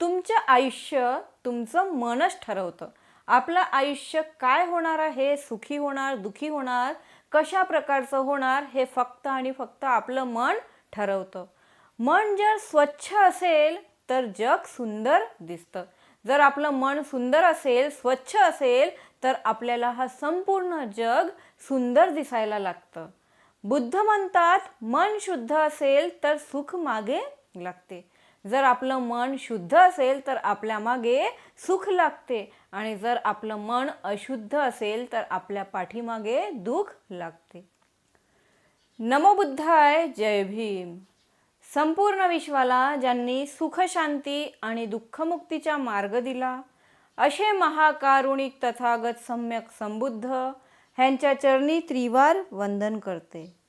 तुमचं आयुष्य तुमचं मनच ठरवतं. आपलं आयुष्य काय होणार आहे? सुखी होणार दुखी होणार? कशा प्रकारचं होणार? हे फक्त आणि फक्त आपलं मन ठरवतं. मन जर स्वच्छ असेल तर जग सुंदर दिसतं. जर आपलं मन सुंदर असेल स्वच्छ असेल तर आपल्याला हा संपूर्ण जग सुंदर दिसायला लागतं. बुद्ध म्हणतात मन शुद्ध असेल तर सुख मागे लागते. जर आपलं मन शुद्ध असेल तर आपल्या मागे सुख लागते. आणि जर आपलं मन अशुद्ध असेल तर आपल्या पाठीमागे दुःख लागते. नमोबुद्धाय जय भीम. संपूर्ण विश्वाला ज्यांनी सुखशांती आणि दुःखमुक्तीचा मार्ग दिला असे महाकारुणिक तथागत सम्यक संबुद्ध ह्यांच्या चरणी त्रिवार वंदन करते.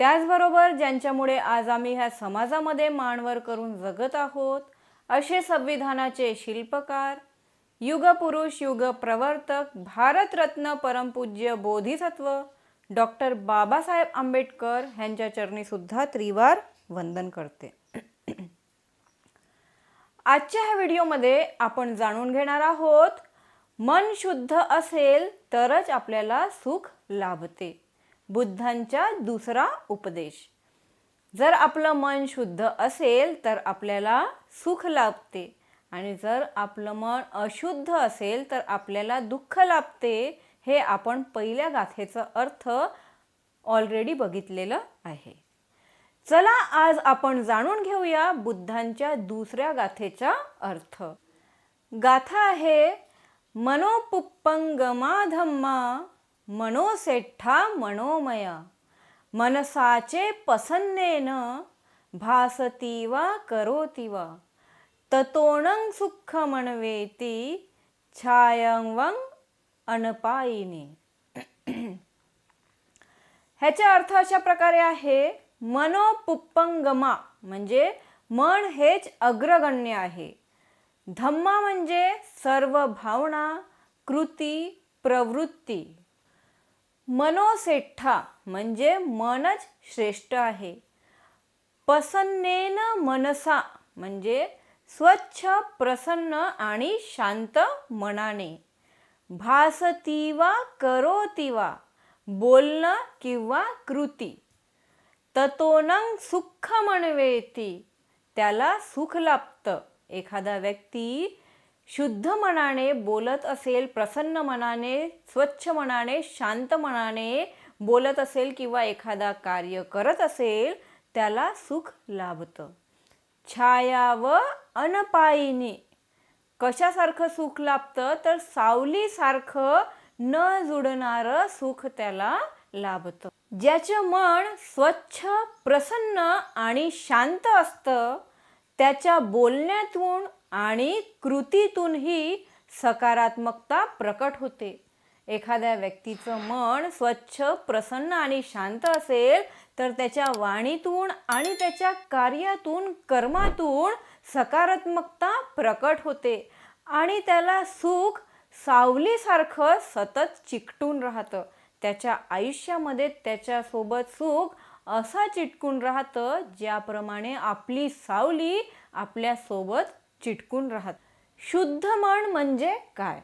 त्याचबरोबर ज्यांच्यामुळे आज आम्ही ह्या समाजामध्ये मानवर करून जगत आहोत असे संविधानाचे शिल्पकार युगपुरुष युग प्रवर्तक भारतरत्न परमपूज्य बोधिसत्व डॉक्टर बाबासाहेब आंबेडकर ह्यांच्या चरणीसुद्धा त्रिवार वंदन करते. आजच्या ह्या व्हिडिओमध्ये आपण जाणून घेणार आहोत मन शुद्ध असेल तरच आपल्याला सुख लाभते. बुद्धांचा दुसरा उपदेश. जर आपलं मन शुद्ध असेल तर आपल्याला सुख लाभते. आणि जर आपलं मन अशुद्ध असेल तर आपल्याला दुःख लाभते. हे आपण पहिल्या गाथेचा अर्थ ऑलरेडी बघितलेलं आहे. चला आज आपण जाणून घेऊया बुद्धांच्या दुसऱ्या गाथेचा अर्थ. गाथा आहे मनोपुप्पंगमा धम्मा मनोसेठ्ठा मनोमय. मनसाचे पसन्नेन भासती वा करोती वा ततोणं सुख म्हणवेती छायंवं अनपायिनी. ह्याचा अर्थ अशा प्रकारे आहे मनोपुप्पंगमा म्हणजे मन हेच अग्रगण्य आहे. धम्मा म्हणजे सर्व भावना कृती प्रवृत्ती. मनोसेठ्ठा म्हणजे मनच श्रेष्ठ आहे. पसन्नेन मनसा म्हणजे स्वच्छ प्रसन्न आणि शांत मनाने. भासतीवा करोतीवा बोलणं किंवा कृती. ततोनं सुख म्हणवेती त्याला सुख लाभतं. एखादा व्यक्ती शुद्ध मनाने बोलत असेल प्रसन्न मनाने स्वच्छ मनाने शांत मनाने बोलत असेल किंवा एखादा कार्य करत असेल त्याला सुख लाभतं. छाया व अनपायीने कशासारखं सुख लाभतं? तर सावलीसारखं न जुडणारं सुख त्याला लाभतं. ज्याचं मन स्वच्छ प्रसन्न आणि शांत असतं त्याच्या बोलण्यातून आणि कृतीतूनही सकारात्मकता प्रकट होते. एखाद्या व्यक्तीचं मन स्वच्छ प्रसन्न आणि शांत असेल तर त्याच्या वाणीतून आणि त्याच्या कार्यातून कर्मातून सकारात्मकता प्रकट होते आणि त्याला सुख सावलीसारखं सतत चिकटून राहतं. त्याच्या आयुष्यामध्ये त्याच्यासोबत सुख असा चिटकून राहतं ज्याप्रमाणे आपली सावली आपल्यासोबत चिटकून राहत. शुद्ध मन म्हणजे काय?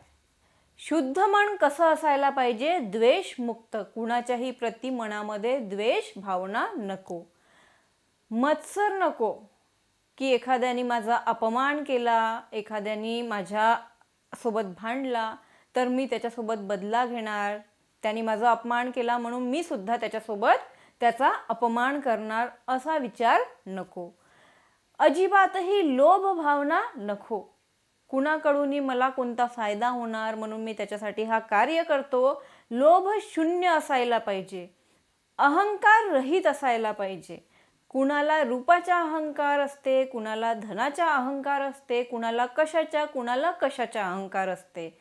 शुद्ध मन कसं असायला पाहिजे? द्वेषमुक्त कुणाच्याही प्रति मनामध्ये द्वेष भावना नको. मत्सर नको. की एखाद्याने माझा अपमान केला एखाद्याने माझ्या सोबत भांडला तर मी त्याच्यासोबत बदला घेणार त्याने माझा अपमान केला म्हणून मी सुद्धा त्याच्यासोबत त्याचा अपमान करणार असा विचार नको. अजिबातही लोभ भावना नको. कुणाकडूनही मला कोणता फायदा होणार म्हणून मी त्याच्यासाठी हा कार्य करतो लोभ शून्य असायला पाहिजे. अहंकार रहित असायला पाहिजे. कुणाला रूपाचा अहंकार असते कुणाला धनाचा अहंकार असते कुणाला कशाच्या कुणाला कशाचा अहंकार असते.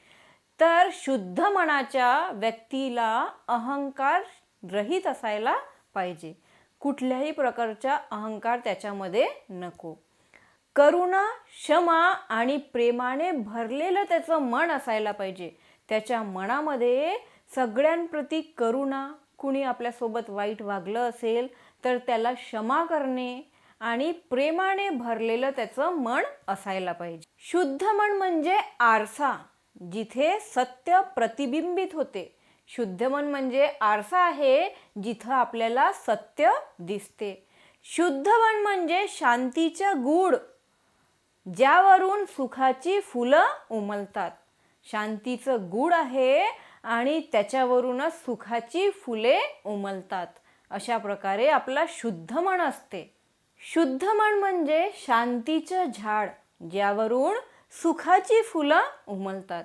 तर शुद्ध मनाच्या व्यक्तीला अहंकार रहित असायला पाहिजे. कुठल्याही प्रकारचा अहंकार त्याच्यामध्ये नको. करुणा क्षमा आणि प्रेमाने भरलेलं त्याचं मन असायला पाहिजे. त्याच्या मनामध्ये सगळ्यांप्रती करुणा कुणी आपल्यासोबत वाईट वागलं असेल तर त्याला क्षमा करणे आणि प्रेमाने भरलेलं त्याचं मन असायला पाहिजे. शुद्ध मन म्हणजे आरसा जिथे सत्य प्रतिबिंबित होते. शुद्ध मन म्हणजे आरसा आहे जिथं आपल्याला सत्य दिसते. शुद्ध मन म्हणजे शांतीच्या गूढ ज्यावरून सुखाची फुलं उमलतात. शांतीचं गूढ आहे आणि त्याच्यावरूनच सुखाची फुले उमलतात. अशा प्रकारे आपला शुद्ध मन असते. शुद्ध मन म्हणजे शांतीचं झाड ज्यावरून सुखाची फुलं उमलतात.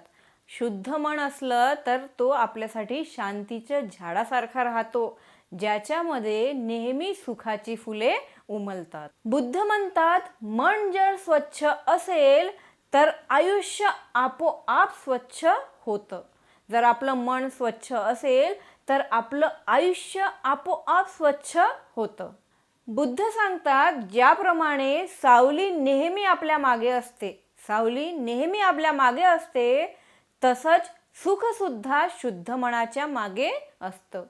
शुद्ध मन असलं तर तो आपल्यासाठी शांतीच्या झाडासारखा राहतो ज्याच्यामध्ये नेहमी सुखाची फुले उमलतात. बुद्ध म्हणतात मन जर स्वच्छ असेल तर आयुष्य आपोआप स्वच्छ होतं. जर आपलं मन स्वच्छ असेल तर आपलं आयुष्य आपोआप स्वच्छ होतं. बुद्ध सांगतात ज्याप्रमाणे सावली नेहमी आपल्या मागे असते सावली नेहमी आपल्या मागे असते तसंच सुखसुद्धा शुद्ध मनाच्या मागे असतं.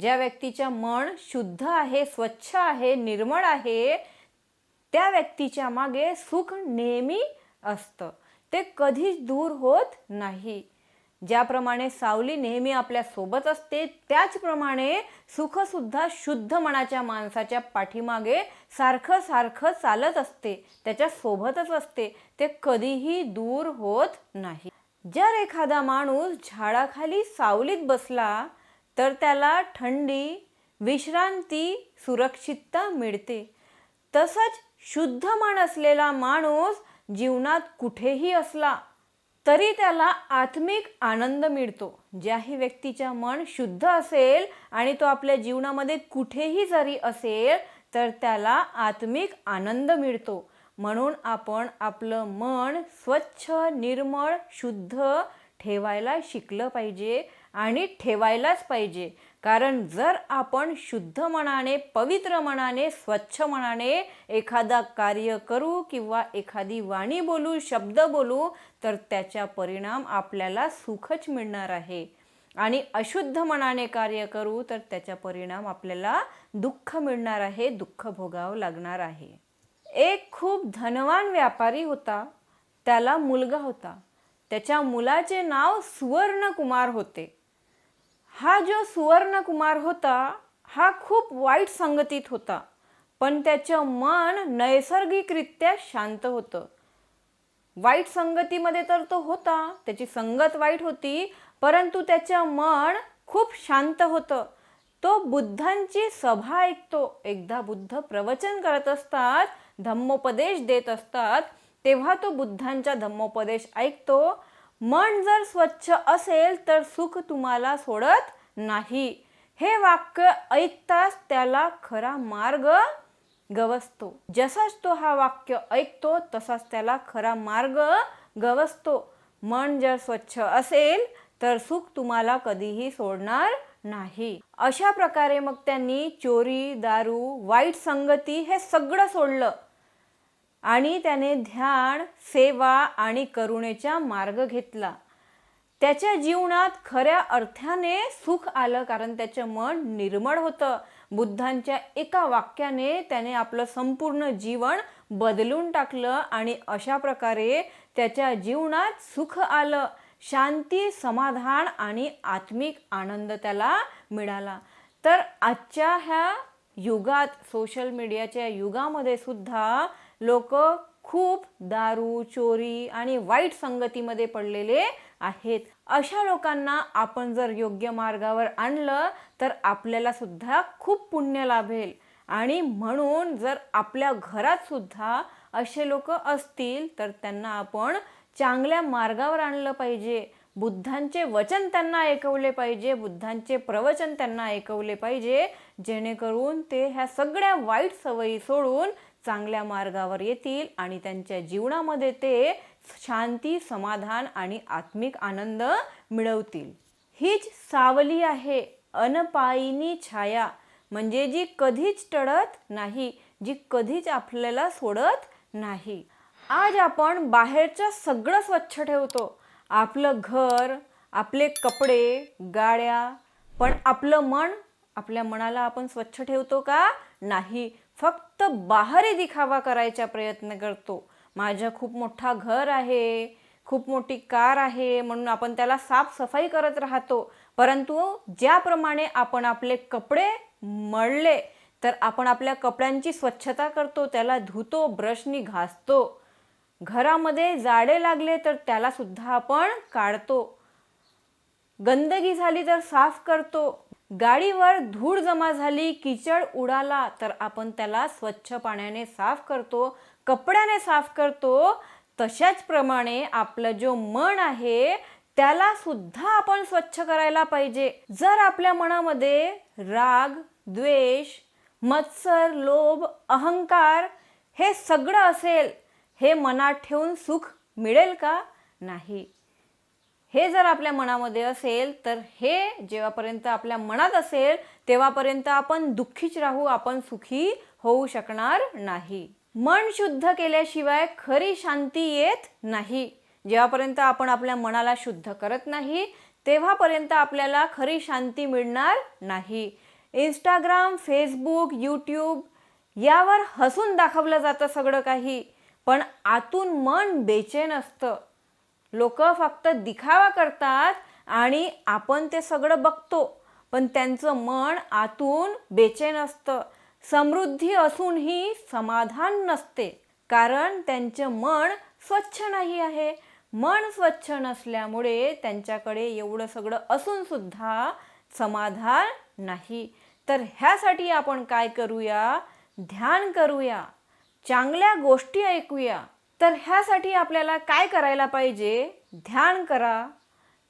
ज्या व्यक्तीच्या मन शुद्ध आहे स्वच्छ आहे निर्मळ आहे त्या व्यक्तीच्या मागे सुख नेहमी असतं. ते कधीच दूर होत नाही. ज्याप्रमाणे सावली नेहमी आपल्यासोबत असते त्याचप्रमाणे सुखसुद्धा शुद्ध मनाच्या माणसाच्या पाठीमागे सारखं सारखं चालत असते. त्याच्या सोबतच असते. ते कधीही दूर होत नाही. जर एखादा माणूस झाडाखाली सावलीत बसला तर त्याला थंडी विश्रांती सुरक्षितता मिळते. तसंच शुद्ध मन असलेला माणूस जीवनात कुठेही असला तरी त्याला आत्मिक आनंद मिळतो. ज्याही व्यक्तीच्या मन शुद्ध असेल आणि तो आपल्या जीवनामध्ये कुठेही जरी असेल तर त्याला आत्मिक आनंद मिळतो. म्हणून आपण आपलं मन स्वच्छ निर्मळ शुद्ध ठेवायला शिकलं पाहिजे आणि ठेवायलाच पाहिजे. कारण जर आपण शुद्ध मनाने पवित्र मनाने स्वच्छ मनाने एखादा कार्य करू किंवा एखादी वाणी बोलू शब्द बोलू तर त्याचा परिणाम आपल्याला सुखच मिळणार आहे. आणि अशुद्ध मनाने कार्य करू तर त्याचा परिणाम आपल्याला दुःख मिळणार आहे दुःख भोगावं लागणार आहे. एक खूप धनवान व्यापारी होता. त्याला मुलगा होता. त्याच्या मुलाचे नाव सुवर्णकुमार होते. हा जो सुवर्णकुमार होता हा खूप वाईट संगतीत होता. पण त्याचं मन नैसर्गिकरित्या शांत होतं. वाईट संगतीमध्ये तर तो होता. त्याची संगत वाईट होती. परंतु त्याचं मन खूप शांत होतं. तो बुद्धांची सभा ऐकतो. एकदा बुद्ध प्रवचन करत असतात धम्मोपदेश देत असतात तेव्हा तो बुद्धांचा धम्मोपदेश ऐकतो. मन जर स्वच्छ असेल तर सुख तुम्हाला सोडत नाही. हे वाक्य ऐकताच त्याला खरा मार्ग गवसतो. जसाच तो हा वाक्य ऐकतो तसाच त्याला खरा मार्ग गवसतो. मन जर स्वच्छ असेल तर सुख तुम्हाला कधीही सोडणार नाही. अशा प्रकारे मग त्यांनी चोरी दारू वाईट संगती हे सगळं सोडलं. आणि त्याने ध्यान सेवा आणि करुणेचा मार्ग घेतला. त्याच्या जीवनात खऱ्या अर्थाने सुख आलं कारण त्याचं मन निर्मळ होतं. बुद्धांच्या एका वाक्याने त्याने आपलं संपूर्ण जीवन बदलून टाकलं आणि अशा प्रकारे त्याच्या जीवनात सुख आलं. शांती समाधान आणि आत्मिक आनंद त्याला मिळाला. तर आजच्या ह्या युगात सोशल मीडियाच्या युगामध्ये सुद्धा लोक खूप दारू चोरी आणि वाईट संगतीमध्ये पडलेले आहेत. अशा लोकांना आपण जर योग्य मार्गावर आणलं तर आपल्याला सुद्धा खूप पुण्य लाभेल. आणि म्हणून जर आपल्या घरात सुद्धा असे लोक असतील तर त्यांना आपण चांगल्या मार्गावर आणलं पाहिजे. बुद्धांचे वचन त्यांना ऐकवले पाहिजे. बुद्धांचे प्रवचन त्यांना ऐकवले पाहिजे. जेणेकरून ते ह्या सगळ्या वाईट सवयी सोडून चांगल्या मार्गावर येतील आणि त्यांच्या जीवनामध्ये ते शांती समाधान आणि आत्मिक आनंद मिळवतील. हीच सावली आहे. अनपायिनी छाया. म्हणजे जी कधीच टळत नाही जी कधीच आपल्याला सोडत नाही. आज आपण बाहेरचं सगळं स्वच्छ ठेवतो. आपलं घर आपले कपडे गाड्या पण आपलं मन आपल्या मनाला आपण स्वच्छ ठेवतो का? नाही. फक्त बाहेरी दिखावा करायचा प्रयत्न करतो. माझं खूप मोठा घर आहे खूप मोठी कार आहे म्हणून आपण त्याला साफसफाई करत राहतो. परंतु ज्याप्रमाणे आपण आपले कपडे मळले तर आपण आपल्या कपड्यांची स्वच्छता करतो त्याला धुतो ब्रशनी घासतो. घरामध्ये जाडे लागले तर त्याला सुद्धा आपण काढतो. गंदगी झाली तर साफ करतो. गाडीवर धूळ जमा झाली किचड उडाला तर आपण त्याला स्वच्छ पाण्याने साफ करतो कपड्याने साफ करतो. तशाच प्रमाणे आपलं जो मन आहे त्याला सुद्धा आपण स्वच्छ करायला पाहिजे. जर आपल्या मनामध्ये राग द्वेष मत्सर लोभ अहंकार हे सगळं असेल हे मनात ठेवून सुख मिळेल का? नाही. हे जर आपल्या मनामध्ये असेल तर हे जेव्हापर्यंत आपल्या मनात असेल तेव्हापर्यंत आपण दुःखीच राहू आपण सुखी होऊ शकणार नाही. मन शुद्ध केल्याशिवाय खरी शांती येत नाही. जेव्हापर्यंत आपण आपल्या मनाला शुद्ध करत नाही तेव्हापर्यंत आपल्याला खरी शांती मिळणार नाही. इंस्टाग्राम फेसबुक यूट्यूब यावर हसून दाखवलं जातं सगळं काही. पण आतून मन बेचैन असतं. लोक फक्त दिखावा करतात आणि आपण ते सगळं बघतो पण त्यांचं मन आतून बेचैन असतं. समृद्धी असूनही समाधान नसते कारण त्यांचं मन स्वच्छ नाही आहे. मन स्वच्छ नसल्यामुळे त्यांच्याकडे एवढं सगळं असूनसुद्धा समाधान नाही. तर ह्यासाठी आपण काय करूया? ध्यान करूया. चांगल्या गोष्टी ऐकूया. तर ह्यासाठी आपल्याला काय करायला पाहिजे? ध्यान करा.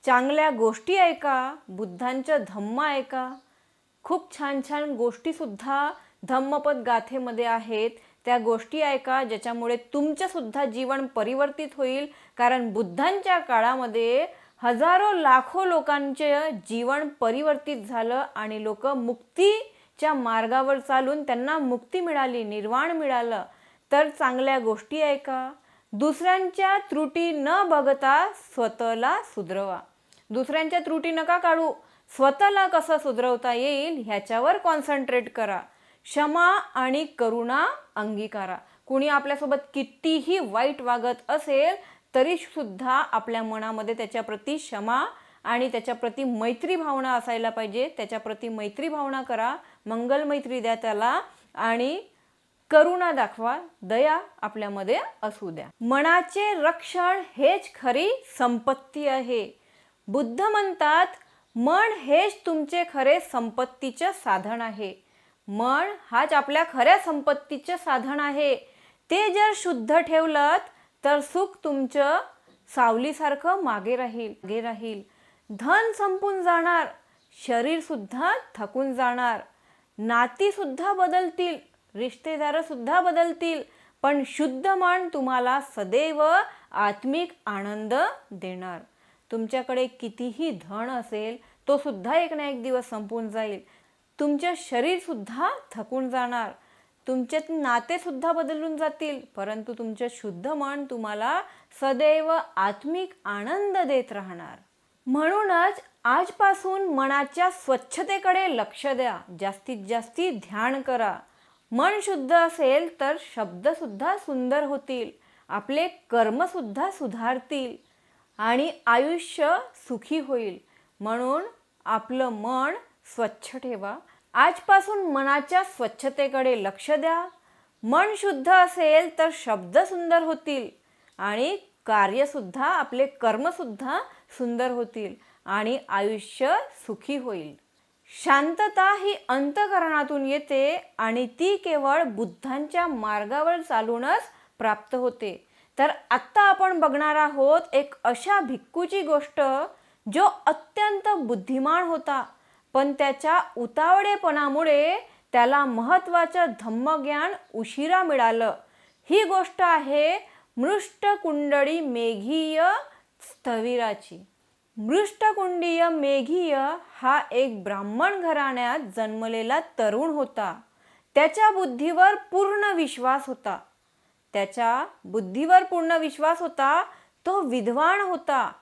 चांगल्या गोष्टी ऐका. बुद्धांचं धम्म ऐका. खूप छान छान गोष्टीसुद्धा धम्मपद गाथेमध्ये आहेत. त्या गोष्टी ऐका ज्याच्यामुळे तुमचंसुद्धा जीवन परिवर्तित होईल. कारण बुद्धांच्या काळामध्ये हजारो लाखो लोकांचे जीवन परिवर्तित झालं आणि लोक मुक्तीच्या मार्गावर चालून त्यांना मुक्ती मिळाली निर्वाण मिळालं. तर चांगल्या गोष्टी ऐका दुसऱ्यांच्या त्रुटी न बघता स्वतःला सुधरवा. दुसऱ्यांच्या त्रुटी नका काढू. स्वतःला कसं सुधरवता येईल ह्याच्यावर कॉन्सन्ट्रेट करा. क्षमा आणि करुणा अंगीकारा. कुणी आपल्यासोबत कितीही वाईट वागत असेल तरीसुद्धा आपल्या मनामध्ये त्याच्याप्रती क्षमा आणि त्याच्याप्रती मैत्री भावना असायला पाहिजे. त्याच्याप्रती मैत्री भावना करा. मंगल मैत्री द्या त्याला आणि करुणा दाखवा दया आपल्यामध्ये असू द्या. मनाचे रक्षण हेच खरी संपत्ती आहे. बुद्ध म्हणतात मन हेच तुमचे खरे संपत्तीचे साधन आहे. मन हाच आपल्या खऱ्या संपत्तीचे साधन आहे. ते जर शुद्ध ठेवलं तर सुख तुमचं सावलीसारखं मागे राहील मागे राहील. धन संपून जाणार शरीरसुद्धा थकून जाणार. नातीसुद्धा बदलतील रिश्तेदारसुद्धा बदलतील. पण शुद्ध मन तुम्हाला सदैव आत्मिक आनंद देणार. तुमच्याकडे कितीही धन असेल तो सुद्धा एक ना एक दिवस संपून जाईल. तुमचं शरीरसुद्धा थकून जाणार. तुमचे नातेसुद्धा बदलून जातील. परंतु तुमचं शुद्ध मन तुम्हाला सदैव आत्मिक आनंद देत राहणार. म्हणूनच आजपासून मनाच्या स्वच्छतेकडे लक्ष द्या. जास्तीत जास्ती ध्यान करा. मन शुद्ध असेल तर शब्दसुद्धा सुंदर होतील. आपले कर्मसुद्धा सुधारतील. आणि आयुष्य सुखी होईल. म्हणून आपलं मन स्वच्छ ठेवा. आजपासून मनाच्या स्वच्छतेकडे लक्ष द्या. मन शुद्ध असेल तर शब्द सुंदर होतील. आणि कार्यसुद्धा आपले कर्मसुद्धा सुंदर होतील. आणि आयुष्य सुखी होईल. शांतता ही अंतकरणातून येते आणि ती केवळ बुद्धांच्या मार्गावर चालूनच प्राप्त होते. तर आत्ता आपण बघणार आहोत एक अशा भिक्कूची गोष्ट जो अत्यंत बुद्धिमान होता पण त्याच्या उतावळेपणामुळे त्याला महत्त्वाचं धम्मज्ञान उशिरा मिळालं. ही गोष्ट आहे मृष्टकुंडळी मेघीय स्थविराची. मृष्टकुंडीय मेघीय हा एक ब्राह्मण घराण्यात जन्मलेला तरुण होता. त्याच्या बुद्धीवर पूर्ण विश्वास होता. त्याच्या बुद्धीवर पूर्ण विश्वास होता. तो विद्वान होता.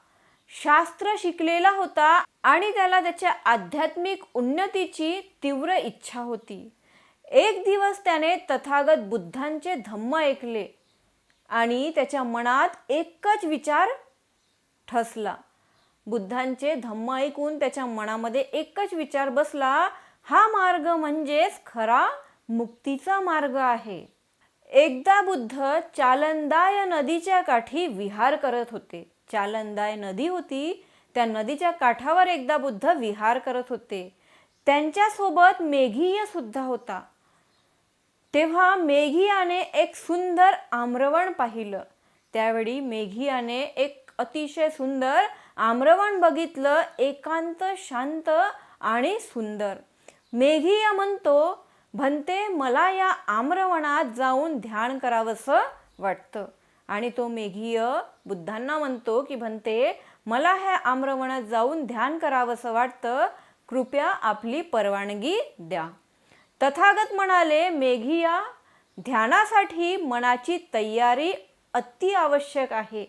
शास्त्र शिकलेला होता आणि त्याला त्याच्या आध्यात्मिक उन्नतीची तीव्र इच्छा होती. एक दिवस त्याने तथागत बुद्धांचे धम्म ऐकले आणि त्याच्या मनात एकच विचार ठसला. बुद्धांचे धम्म ऐकून त्याच्या मनामध्ये एकच विचार बसला हा मार्ग म्हणजेच खरा मुक्तीचा मार्ग आहे. एकदा बुद्ध चालंदाय नदीच्या काठी विहार करत होते. चालंदाय नदी होती त्या नदीच्या काठावर एकदा बुद्ध विहार करत होते. त्यांच्यासोबत मेघीय सुद्धा होता. तेव्हा मेघियाने एक सुंदर आम्रवण पाहिलं. त्यावेळी मेघियाने एक अतिशय सुंदर आम्रवण बघितलं एकांत शांत आणि सुंदर. मेघिया म्हणतो भंते मला या आम्रवणात जाऊन ध्यान करावंसं वाटतं. आणि तो मेघीय बुद्धांना म्हणतो की भंते मला ह्या आम्रवणात जाऊन ध्यान करावंसं वाटतं. कृपया आपली परवानगी द्या. तथागत म्हणाले मेघिया ध्यानासाठी मनाची तयारी अति आवश्यक आहे.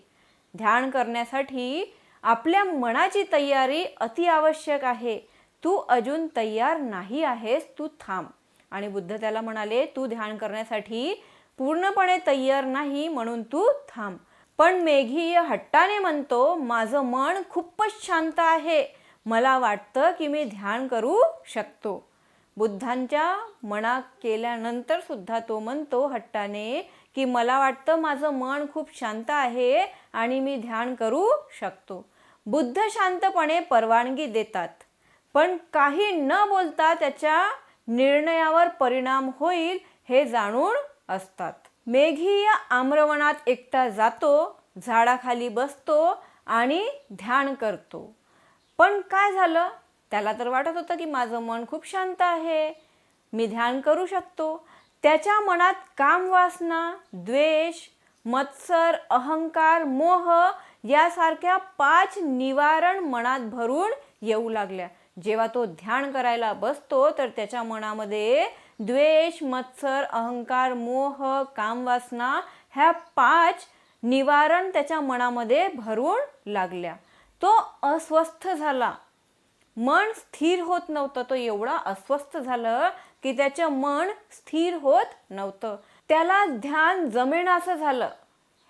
ध्यान करण्यासाठी आपल्या मनाची तयारी अति आवश्यक आहे. तू अजून तयार नाही आहेस तू थांब. आणि बुद्ध त्याला म्हणाले तू ध्यान करण्यासाठी पूर्णपणे तयार नाही म्हणून तू थांब. पण मेघी हट्टाने म्हणतो माझं मन खूपच शांत आहे. मला वाटतं की मी ध्यान करू शकतो. बुद्धांच्या मना केल्यानंतर सुद्धा तो म्हणतो हट्टाने की मला वाटतं माझं मन खूप शांत आहे आणि मी ध्यान करू शकतो. बुद्ध शांतपणे परवानगी देतात पण काही न बोलता त्याच्या निर्णयावर परिणाम होईल हे जाणून असतात. मेघी या आम्रवणात एकटा जातो झाडाखाली बसतो आणि ध्यान करतो. पण काय झालं? त्याला तर वाटत होतं की माझं मन खूप शांत आहे. मी ध्यान करू शकतो. त्याच्या मनात कामवासना द्वेष मत्सर अहंकार मोह यासारख्या पाच निवारण मनात भरून येऊ लागल्या. जेव्हा तो ध्यान करायला बसतो तर त्याच्या मनामध्ये द्वेष मत्सर अहंकार मोह कामवासना ह्या पाच निवारण त्याच्या मनामध्ये भरून लागल्या. तो अस्वस्थ झाला. मन स्थिर होत नव्हतं. तो एवढा अस्वस्थ झालं की त्याचं मन स्थिर होत नव्हतं. त्याला ध्यान जमेनासं झालं.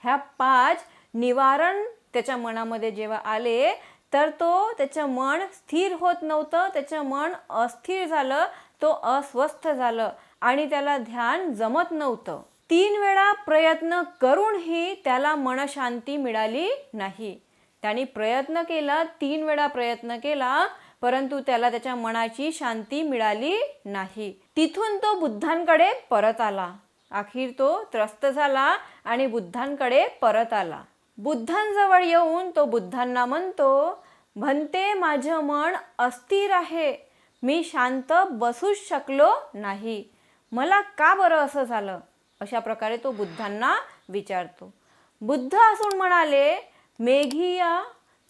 ह्या पाच निवारण त्याच्या मनामध्ये जेव्हा आले तर तो त्याचं मन स्थिर होत नव्हतं त्याचं मन अस्थिर झालं तो अस्वस्थ झालं आणि त्याला ध्यान जमत नव्हतं. तीन वेळा प्रयत्न करूनही त्याला मनशांती मिळाली नाही. त्याने प्रयत्न केला तीन वेळा प्रयत्न केला परंतु त्याला त्याच्या मनाची शांती मिळाली नाही. तिथून तो बुद्धांकडे परत आला. अखेर तो त्रस्त झाला आणि बुद्धांकडे परत आला. बुद्धांजवळ येऊन तो बुद्धांना म्हणतो म्हणते माझं मन अस्थिर आहे. मी शांत बसूच शकलो नाही. मला का बरं असं झालं? अशा प्रकारे तो बुद्धांना विचारतो. बुद्ध असून म्हणाले मेघिया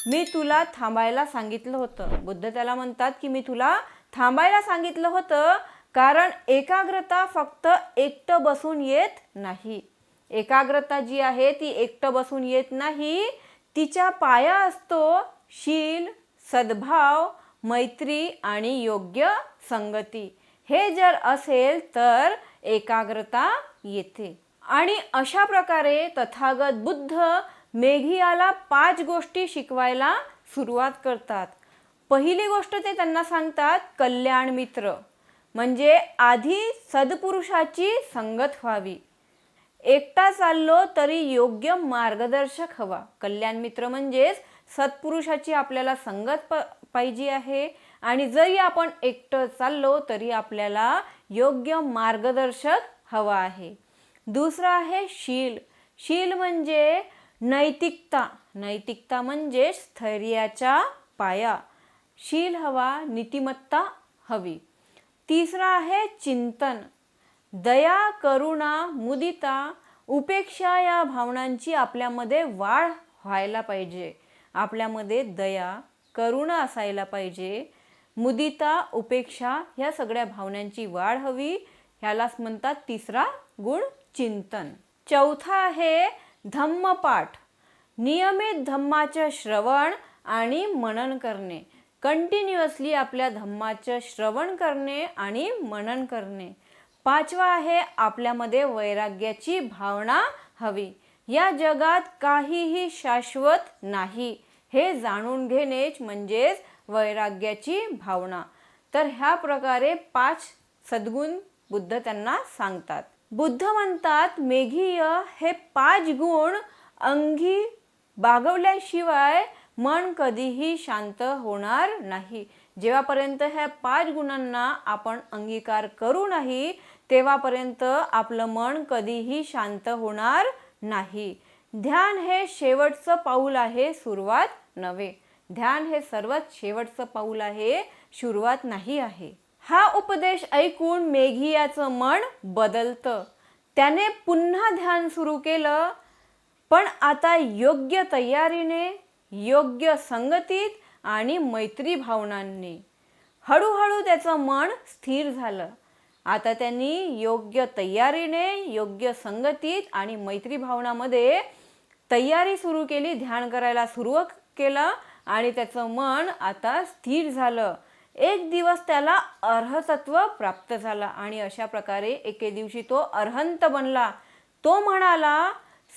मी तुला थांबायला सांगितलं होतं. बुद्ध त्याला म्हणतात की मी तुला थांबायला सांगितलं होतं कारण एकाग्रता फक्त एकटं बसून येत नाही. एकाग्रता जी आहे ती एकटं बसून येत नाही. तिच्या पाया असतो शील सद्भाव मैत्री आणि योग्य संगती. हे जर असेल तर एकाग्रता येते. आणि अशा प्रकारे तथागत बुद्ध मेघियाला पाच गोष्टी शिकवायला सुरुवात करतात. पहिली गोष्ट ते त्यांना सांगतात कल्याण मित्र. म्हणजे आधी सद्पुरुषाची संगत व्हावी. एकटा चाललो तरी योग्य मार्गदर्शक हवा. कल्याण मित्र म्हणजेच सत्पुरुषाची आपल्याला संगत प पाहिजे आहे. आणि जरी आपण एकटं चाललो तरी आपल्याला योग्य मार्गदर्शक हवा आहे. दुसरं आहे शील. शील म्हणजे नैतिकता. नैतिकता म्हणजे स्थैर्याचा पाया. शील हवा नीतिमत्ता हवी. तिसरा आहे चिंतन. दया करुणा मुदिता उपेक्षा या भावनांची आपल्यामध्ये वाढ व्हायला पाहिजे. आपल्यामध्ये दया करुणा असायला पाहिजे. मुदिता उपेक्षा ह्या सगळ्या भावनांची वाढ हवी. ह्यालाच म्हणतात तिसरा गुण चिंतन. चौथा आहे धम्मपाठ. नियमित धम्माचं श्रवण आणि मनन करणे. कंटिन्युअसली आपल्या धम्माचं श्रवण करणे आणि मनन करणे. पाचवा आहे आपल्यामध्ये वैराग्याची भावना हवी. या जगात काहीही शाश्वत नाही. हे जाणून घेणेच म्हणजेच वैराग्याची भावना. तर ह्या प्रकारे पाच सद्गुण बुद्ध त्यांना सांगतात. बुद्ध म्हणतात मेघीय हे पाच गुण अंगी बागवल्याशिवाय मन कधीही शांत होणार नाही. जेव्हापर्यंत ह्या पाच गुणांना आपण अंगीकार करू नाही तेव्हापर्यंत आपलं मन कधीही शांत होणार नाही. ध्यान हे शेवटचं पाऊल आहे सुरुवात नव्हे. ध्यान हे सर्वात शेवटचं पाऊल आहे सुरुवात नाही आहे. हा उपदेश ऐकून मेघियाचं मन बदलतं. त्याने पुन्हा ध्यान सुरू केलं पण आता योग्य तयारीने योग्य संगतीत आणि मैत्री भावनांनी. हळूहळू त्याचं मन स्थिर झालं. आता त्यांनी योग्य तयारीने योग्य संगतीत आणि मैत्री भावनामध्ये तयारी सुरू केली ध्यान करायला सुरू केलं आणि त्याचं मन आता स्थिर झालं. एक दिवस त्याला अर्हतत्व प्राप्त झाला आणि अशा प्रकारे एके दिवशी तो अर्हंत बनला. तो म्हणाला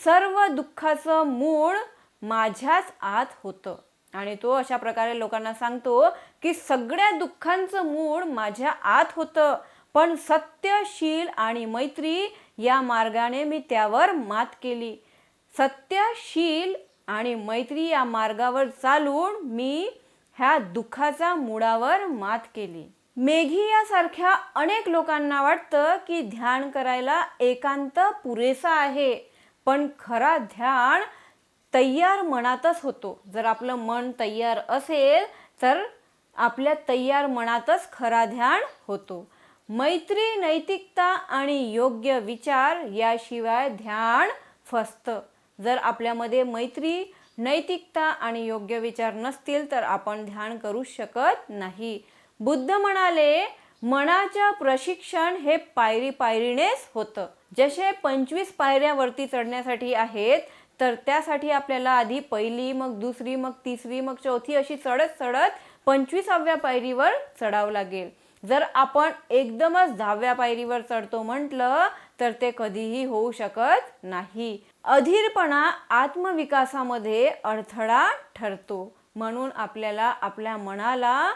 सर्व दुःखाचं मूळ माझ्याच आत होतं. आणि तो अशा प्रकारे लोकांना सांगतो की सगळ्या दुःखांचं मूळ माझ्या आत होतं पण सत्यशील आणि मैत्री या मार्गाने मी त्यावर मात केली. सत्यशील आणि मैत्री या मार्गावर चालून मी ह्या दुःखाचा मुळावर मात केली. मेघी यासारख्या अनेक लोकांना वाटतं की ध्यान करायला एकांत पुरेसा आहे पण खरा ध्यान तयार मनातच होतो. जर आपलं मन तयार असेल तर आपल्या तयार मनातच खरा ध्यान होतो. मैत्री नैतिकता आणि योग्य विचार याशिवाय ध्यान फसतं. जर आपल्यामध्ये मैत्री नैतिकता आणि योग्य विचार नसतील तर आपण ध्यान करू शकत नाही. बुद्ध म्हणाले मनाच्या प्रशिक्षण हे पायरी पायरीनेच होतं. जसे पंचवीस पायऱ्यावरती चढण्यासाठी आहेत तर त्यासाठी आपल्याला आधी पहिली मग दुसरी मग तिसरी मग चौथी अशी चढत चढत पंचवीसाव्या पायरीवर चढावं लागेल. जर आपण एकदमच दहाव्या पायरीवर चढतो म्हटलं तर ते कधीही होऊ शकत नाही. अधीरपणा आत्मविकासामध्ये अडथळा ठरतो. म्हणून आपल्याला आपल्या मनाला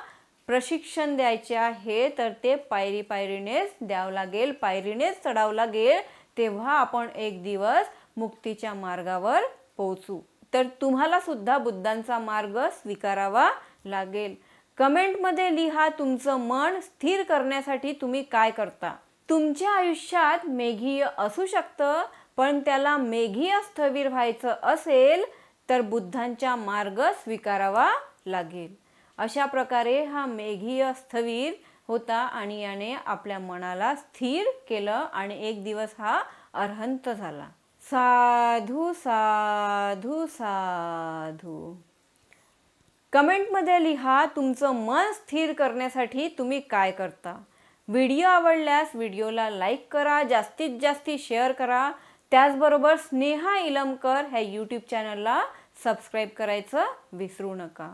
प्रशिक्षण द्यायचे आहे तर ते पायरी पायरीनेच द्यावं लागेल पायरीनेच चढावं लागेल तेव्हा आपण एक दिवस मुक्तीच्या मार्गावर पोहोचू. तर तुम्हाला सुद्धा बुद्धांचा मार्ग स्वीकारावा लागेल. कमेंटमध्ये लिहा तुमचं मन स्थिर करण्यासाठी तुम्ही काय करता. तुमच्या आयुष्यात मेघीय असू शकतं पण त्याला मेघी अस्थवीर व्हायचं असेल तर बुद्धांचा मार्ग स्वीकारावा लागेल. अशा प्रकारे हा मेघीय स्थवीर होता आणि याने आपल्या मनाला स्थिर केलं आणि एक दिवस हा अर्हंत झाला. साधू साधू साधू. कमेंटमध्ये लिहा तुमचं मन स्थिर करण्यासाठी तुम्ही काय करता. व्हिडिओ आवडल्यास व्हिडिओला लाईक करा जास्तीत जास्त शेअर करा. त्याचबरोबर स्नेहा इलमकर ह्या यूट्यूब चॅनलला सबस्क्राईब करायचं विसरू नका.